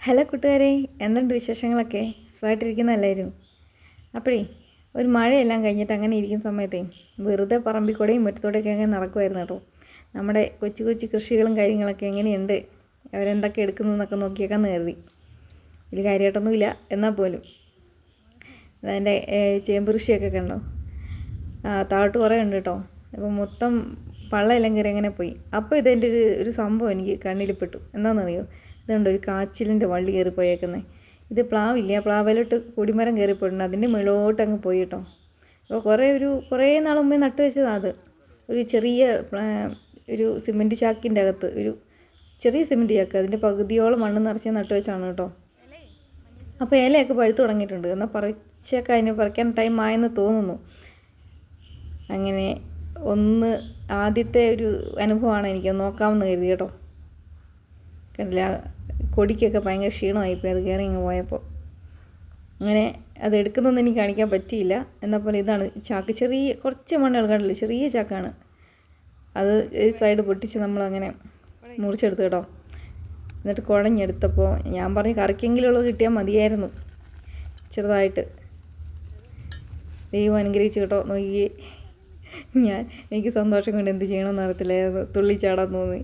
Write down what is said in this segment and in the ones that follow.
Hello കൂട്ടുകാരെ എന്തുണ്ട് വിശേഷങ്ങളൊക്കെ? സുഖമായിട്ടിരിക്കുന്ന എല്ലാവരും. അപ്പോഴേ ഒരു മഴയെല്ലാം കഴിഞ്ഞിട്ട് അങ്ങനെ ഇരിക്കുന്ന സമയത്തേ വെറുതെ പറമ്പിക്കൂടെയും മുറ്റത്തോടെയൊക്കെ അങ്ങനെ നടക്കുമായിരുന്നു കേട്ടോ. നമ്മുടെ കൊച്ചു കൊച്ചു കൃഷികളും കാര്യങ്ങളൊക്കെ എങ്ങനെയുണ്ട്? അവരെന്തൊക്കെ എടുക്കുന്നു എന്നൊക്കെ നോക്കിയേക്കാന്ന് കരുതി. ഇതിൽ കാര്യമായിട്ടൊന്നുമില്ല എന്നാൽ പോലും. അതിന്റെ ചേമ്പ് കൃഷിയൊക്കെ കണ്ടോ? താഴോട്ട് കുറേ ഉണ്ട് കേട്ടോ. അപ്പോൾ മൊത്തം പള്ളയെല്ലാം കയറി അങ്ങനെ പോയി. അപ്പോൾ ഇതെന്റെ ഒരു ഒരു സംഭവം എനിക്ക് കണ്ണിൽ പെട്ടു. എന്താണെന്നറിയോ? ഇതുണ്ട് ഒരു കാച്ചിലിന്റെ വള്ളി കയറി പോയേക്കുന്നത് ഇത് പ്ലാവില്ല? പ്ലാവിലോട്ട് കൊടിമരം കയറിപ്പോയിട്ടുണ്ട്. അതിന്റെ മുകളിലോട്ട് അങ്ങ് പോയി കേട്ടോ അപ്പോൾ കുറേ ഒരു കുറേ നാൾ മുമ്പേ നട്ട് വെച്ചതാണ് അത്. ഒരു ചെറിയ ഒരു സിമെന്റ് ചാക്കിന്റെ അകത്ത് ഒരു ചെറിയ സിമെന്റ് ചാക്ക്. അതിന്റെ പകുതിയോളം മണ്ണ് നിറച്ച് നട്ട് വെച്ചാണ് കേട്ടോ. അപ്പോൾ ഇലയൊക്കെ പഴുത്ത് തുടങ്ങിയിട്ടുണ്ട്. എന്നാൽ പറിച്ചൊക്കെ അതിന് പറിക്കാൻ ടൈം ആയെന്ന് തോന്നുന്നു. അങ്ങനെ ഒന്ന് ആദ്യത്തെ ഒരു അനുഭവമാണ് എനിക്ക്. നോക്കാമെന്ന് കരുതി കേട്ടോ. കണ്ടില്ല. കൊടിക്കൊക്കെ ഭയങ്കര ക്ഷീണമായിപ്പോയി അത് കയറി ഇങ്ങ് പോയപ്പോൾ. അങ്ങനെ അത് എടുക്കുന്നൊന്നും എനിക്ക് കാണിക്കാൻ പറ്റിയില്ല. എന്നാൽ പോലെ ഇതാണ് ചാക്ക്. ചെറിയ കുറച്ച് മണ്ണുകൾ കണ്ടില്ല? ചെറിയ ചാക്കാണ്. അത് ഈ സൈഡ് പൊട്ടിച്ച് നമ്മളങ്ങനെ മുറിച്ചെടുത്ത് കേട്ടോ. എന്നിട്ട് കുഴഞ്ഞെടുത്തപ്പോൾ ഞാൻ പറഞ്ഞു കറിക്കെങ്കിലുള്ളത് കിട്ടിയാൽ മതിയായിരുന്നു. ചെറുതായിട്ട്. ദൈവം അനുഗ്രഹിച്ചു കേട്ടോ. നോക്കിയേ. ഞാൻ എനിക്ക് സന്തോഷം കൊണ്ട് എന്ത് ചെയ്യണമെന്ന് അറിയത്തില്ലായിരുന്നു. തുള്ളിച്ചാടാൻ തോന്നി.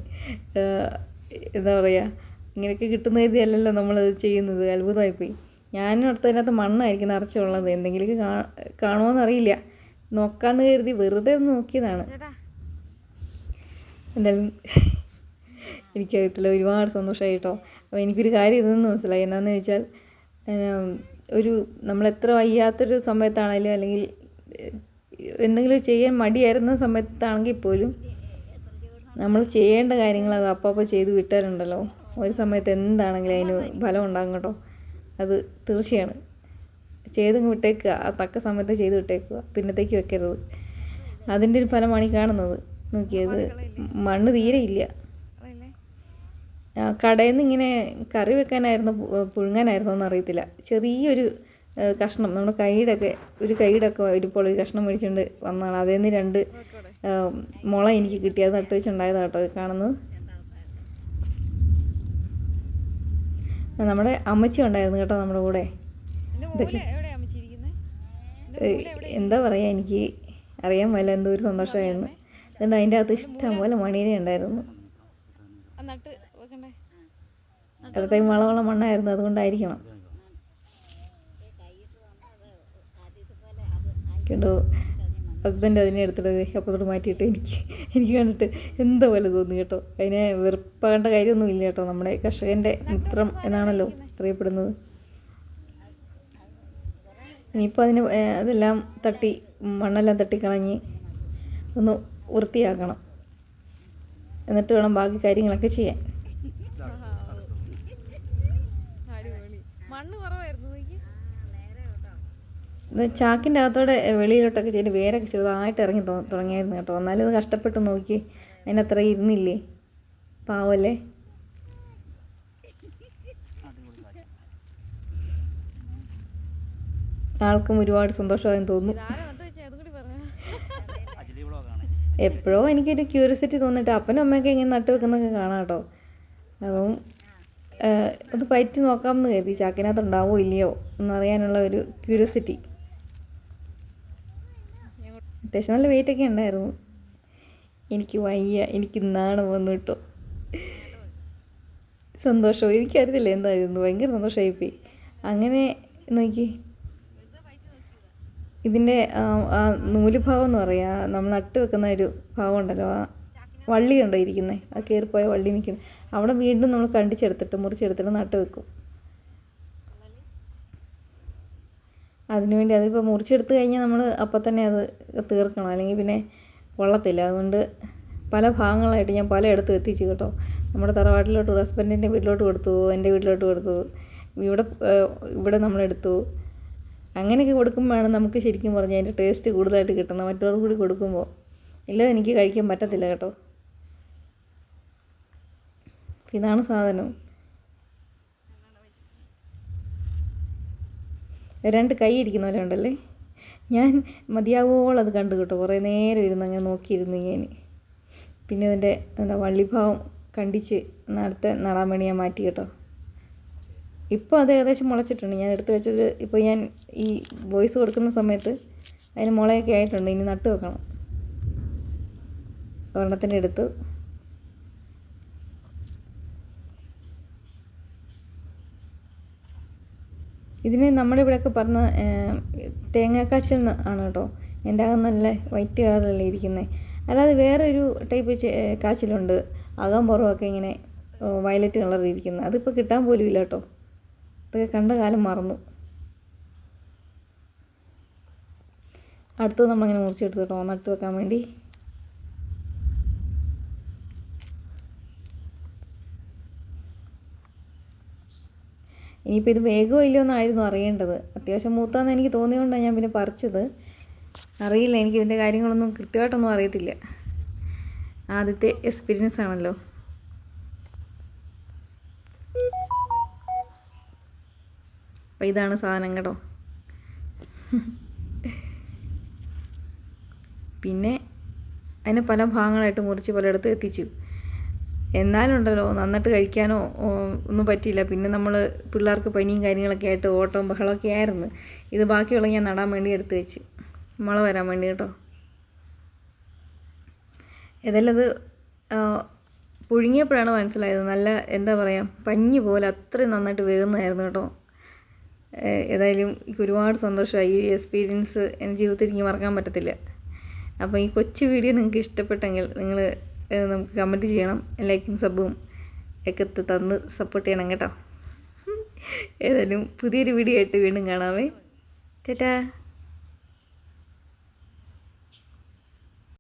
എന്താ പറയുക ഇങ്ങനെയൊക്കെ കിട്ടുന്ന കരുതിയല്ലല്ലോ നമ്മളത് ചെയ്യുന്നത്. അത്ഭുതമായിപ്പോയി. ഞാനും അടുത്തതിനകത്ത് മണ്ണായിരിക്കും നിറച്ചുള്ളത്. എന്തെങ്കിലും കാ കാണുമോയെന്നറിയില്ല നോക്കാമെന്ന് കരുതി വെറുതെ ഒന്ന് നോക്കിയതാണ്. എന്തായാലും എനിക്കറിയത്തില്ല. ഒരുപാട് സന്തോഷമായി കേട്ടോ. അപ്പോൾ എനിക്കൊരു കാര്യം ഇതെന്ന് മനസ്സിലായി. എന്നാന്ന് ചോദിച്ചാൽ ഒരു നമ്മളെത്ര വയ്യാത്തൊരു സമയത്താണെങ്കിലും അല്ലെങ്കിൽ എന്തെങ്കിലും ചെയ്യാൻ മടിയായിരുന്ന സമയത്താണെങ്കിൽ പോലും നമ്മൾ ചെയ്യേണ്ട കാര്യങ്ങൾ അത് അപ്പോൾ ചെയ്ത് വിട്ടാലുണ്ടല്ലോ. ഒരു സമയത്ത് എന്താണെങ്കിലും അതിന് ഫലം ഉണ്ടാകും കേട്ടോ. അത് തീർച്ചയാണ്. ചെയ്തങ്ങ് വിട്ടേക്കുക. ആ തക്ക സമയത്ത് ചെയ്ത് വിട്ടേക്കുക. പിന്നത്തേക്ക് വെക്കരുത്. അതിന്റെ ഒരു ഫലമാണ് ഈ കാണുന്നത്. നോക്കിയത്. മണ്ണ് തീരെ ഇല്ല. കടയിൽ നിന്ന് ഇങ്ങനെ കറി വെക്കാനായിരുന്നു പുഴുങ്ങാനായിരുന്നു എന്നറിയത്തില്ല ചെറിയൊരു കഷ്ണം. നമ്മുടെ കൈയുടെ ഒക്കെ ഒരു കൈയുടെ ഒക്കെ ഒരു കഷ്ണം മേടിച്ചുകൊണ്ട് വന്നതാണ്. അതേന്ന് രണ്ട് മുള എനിക്ക് കിട്ടിയത് നട്ട് വെച്ചുണ്ടായതാണ് കേട്ടോ ഇത് കാണുന്നത്. നമ്മുടെ അമ്മച്ചി ഉണ്ടായിരുന്നു കേട്ടോ നമ്മുടെ കൂടെ. എന്താ പറയുക എനിക്ക് അറിയാൻ പോലെ എന്തോ ഒരു സന്തോഷമായിരുന്നു. അതുകൊണ്ട് അതിന്റെ അകത്ത് ഇഷ്ടം പോലെ മണീര ഉണ്ടായിരുന്നു. അത്രയും വളമുള്ള മണ്ണായിരുന്നു അതുകൊണ്ടായിരിക്കണം. കേട്ടോ ഹസ്ബൻഡ് അതിനെ എടുത്തിട്ട് അപ്പത്തോട്ട് മാറ്റിയിട്ട് എനിക്ക് എനിക്ക് കണ്ടിട്ട് എന്താ പോലെ തോന്നി കേട്ടോ. അതിനെ വെറുപ്പാകേണ്ട കാര്യമൊന്നും ഇല്ല കേട്ടോ. നമ്മുടെ കർഷകന്റെ മിത്രം എന്നാണല്ലോ അറിയപ്പെടുന്നത്. ഇനിയിപ്പോൾ അതിന് അതെല്ലാം തട്ടി മണ്ണെല്ലാം തട്ടി തട്ടിക്കളഞ്ഞ് ഒന്ന് വൃത്തിയാക്കണം. എന്നിട്ട് വേണം ബാക്കി കാര്യങ്ങളൊക്കെ ചെയ്യാൻ. മണ്ണ് കുറവായിരുന്നു ചാക്കിന്റെ അകത്തോടെ വെളിയിലോട്ടൊക്കെ ചെയ്ത് വേരൊക്കെ ചെറുതായിട്ട് ഇറങ്ങി തുടങ്ങിയായിരുന്നു കേട്ടോ. എന്നാലും ഇത് കഷ്ടപ്പെട്ട് നോക്കി അതിനത്ര ഇരുന്നില്ലേ? പാവല്ലേ? ആൾക്കും ഒരുപാട് സന്തോഷമായെന്ന് തോന്നുന്നു. എപ്പോഴോ എനിക്കൊരു ക്യൂരിയോസിറ്റി തോന്നിട്ട് അപ്പനും അമ്മയൊക്കെ ഇങ്ങനെ നട്ടു വെക്കുന്നൊക്കെ കാണാം കേട്ടോ. അപ്പം അത് പറ്റി നോക്കാമെന്ന് കരുതി. ചാക്കിനകത്ത് ഉണ്ടാവോ ഇല്ലയോ എന്നറിയാനുള്ള ഒരു ക്യൂരിയോസിറ്റി. അത്യാവശ്യം നല്ല വെയിറ്റൊക്കെ ഉണ്ടായിരുന്നു. എനിക്ക് വയ്യ എനിക്ക് നാണം വന്നു കേട്ടോ. സന്തോഷം. എനിക്കറിയത്തില്ല എന്തായിരുന്നു. ഭയങ്കര സന്തോഷമായിപ്പോയി അങ്ങനെ നോക്കി. ഇതിന്റെ ആ, നൂലുഭാവം എന്ന് പറയാ നമ്മൾ നട്ട് വെക്കുന്ന ഒരു ഭാവം ഉണ്ടല്ലോ ആ വള്ളി കണ്ടോ ഇരിക്കുന്നത് ആ കയറിപ്പോയ വള്ളി നിൽക്കുന്നത് അവിടെ വീണ്ടും നമ്മൾ കണ്ടിച്ചെടുത്തിട്ട് മുറിച്ചെടുത്തിട്ട് നട്ട് വെക്കും. അതിനുവേണ്ടി അതിപ്പോൾ മുറിച്ചെടുത്ത് കഴിഞ്ഞാൽ നമ്മൾ അപ്പം തന്നെ അത് തീർക്കണം. അല്ലെങ്കിൽ പിന്നെ കൊള്ളത്തില്ല. അതുകൊണ്ട് പല ഭാഗങ്ങളായിട്ട് ഞാൻ പലയിടത്തും എത്തിച്ചു കേട്ടോ. നമ്മുടെ തറവാട്ടിലോട്ട് ഹസ്ബൻഡിന്റെ വീട്ടിലോട്ട് കൊടുത്തു എന്റെ വീട്ടിലോട്ട് കൊടുത്തു ഇവിടെ ഇവിടെ നമ്മളെടുത്തു. അങ്ങനെയൊക്കെ കൊടുക്കുമ്പോഴാണ് നമുക്ക് ശരിക്കും പറഞ്ഞാൽ അതിന്റെ ടേസ്റ്റ് കൂടുതലായിട്ട് കിട്ടുന്നത്. മറ്റവർക്ക് കൂടി കൊടുക്കുമ്പോൾ ഇല്ലാതെ എനിക്ക് കഴിക്കാൻ പറ്റത്തില്ല കേട്ടോ. ഇതാണ് സാധനം. രണ്ട് കൈ ഇരിക്കുന്ന പോലെ ഉണ്ടല്ലേ? ഞാൻ മതിയാവോളം അത് കണ്ടു കേട്ടോ. കുറേ നേരം ഇരുന്ന് അങ്ങനെ നോക്കിയിരുന്നു ഞാൻ. പിന്നെ അതിന്റെ എന്താ വള്ളിഭാവം കണ്ടിച്ച് അടുത്ത നടാൻ വേണ്ടി ഞാൻ മാറ്റി കേട്ടോ. ഇപ്പോൾ അത് ഏകദേശം മുളച്ചിട്ടുണ്ട്. ഞാൻ എടുത്തു വെച്ചത് ഇപ്പോൾ ഞാൻ ഈ വോയിസ് കൊടുക്കുന്ന സമയത്ത് അതിന് മുളയൊക്കെ ആയിട്ടുണ്ട്. ഇനി നട്ടു വെക്കണം. ഒരെണ്ണത്തിന്റെ എടുത്തു ഇതിന് നമ്മുടെ ഇവിടെയൊക്കെ പറഞ്ഞ തേങ്ങാക്കാച്ചൽ എന്ന് ആണ് കേട്ടോ. എന്റെ അകം നല്ല വൈറ്റ് കളറിലല്ലേ ഇരിക്കുന്നത് അല്ലാതെ വേറൊരു ടൈപ്പ് കാച്ചിലുണ്ട്. അകം പുറമൊക്കെ ഇങ്ങനെ വയലറ്റ് കളറിൽ ഇരിക്കുന്നത് അതിപ്പോൾ കിട്ടാൻ പോലും ഇല്ല കേട്ടോ. ഇതൊക്കെ കണ്ട കാലം മറന്നു. അടുത്തത് നമ്മളിങ്ങനെ മുറിച്ചെടുത്ത് കേട്ടോ. നട്ട് വെക്കാൻ വേണ്ടി. ഇനിയിപ്പോൾ ഇത് വേഗമോ ഇല്ലയോ എന്നായിരുന്നു അറിയേണ്ടത്. അത്യാവശ്യം മൂത്താന്ന് എനിക്ക് തോന്നിയതുകൊണ്ടാണ് ഞാൻ പിന്നെ പറിച്ചത്. അറിയില്ല എനിക്ക് ഇതിന്റെ കാര്യങ്ങളൊന്നും കൃത്യമായിട്ടൊന്നും അറിയത്തില്ല. ആദ്യത്തെ എക്സ്പീരിയൻസ് ആണല്ലോ. അപ്പോൾ ഇതാണ് സാധനം കേട്ടോ. പിന്നെ അതിനെ പല ഭാഗങ്ങളായിട്ട് മുറിച്ച് പലയിടത്തും എത്തിച്ചു. എന്നാലുണ്ടല്ലോ നന്നിട്ട് കഴിക്കാനോ ഒന്നും പറ്റിയില്ല. പിന്നെ നമ്മൾ പിള്ളേർക്ക് പനിയും കാര്യങ്ങളൊക്കെ ആയിട്ട് ഓട്ടവും ബഹളമൊക്കെ ആയിരുന്നു. ഇത് ബാക്കിയുള്ള ഞാൻ നടാൻ വേണ്ടി എടുത്ത് വെച്ച്. മുള വരാൻ വേണ്ടി കേട്ടോ. ഏതായാലും അത് പുഴുങ്ങിയപ്പോഴാണ് മനസ്സിലായത്. നല്ല എന്താ പറയുക പഞ്ഞി പോലെ അത്രയും നന്നായിട്ട് വേകുന്നതായിരുന്നു കേട്ടോ. ഏതായാലും എനിക്ക് ഒരുപാട് സന്തോഷമായി. ഈ എക്സ്പീരിയൻസ് എന്റെ ജീവിതത്തിൽ എനിക്ക് മറക്കാൻ പറ്റത്തില്ല. അപ്പോൾ ഈ കൊച്ചു വീഡിയോ നിങ്ങൾക്ക് ഇഷ്ടപ്പെട്ടെങ്കിൽ നിങ്ങൾ നമുക്ക് കമന്റ് ചെയ്യണം. ലൈക്കും സബും ഒക്കെ തന്ന് സപ്പോർട്ട് ചെയ്യണം കേട്ടോ. ഏതായാലും പുതിയൊരു വീഡിയോ ആയിട്ട് വീണ്ടും കാണാമേ ചേട്ടാ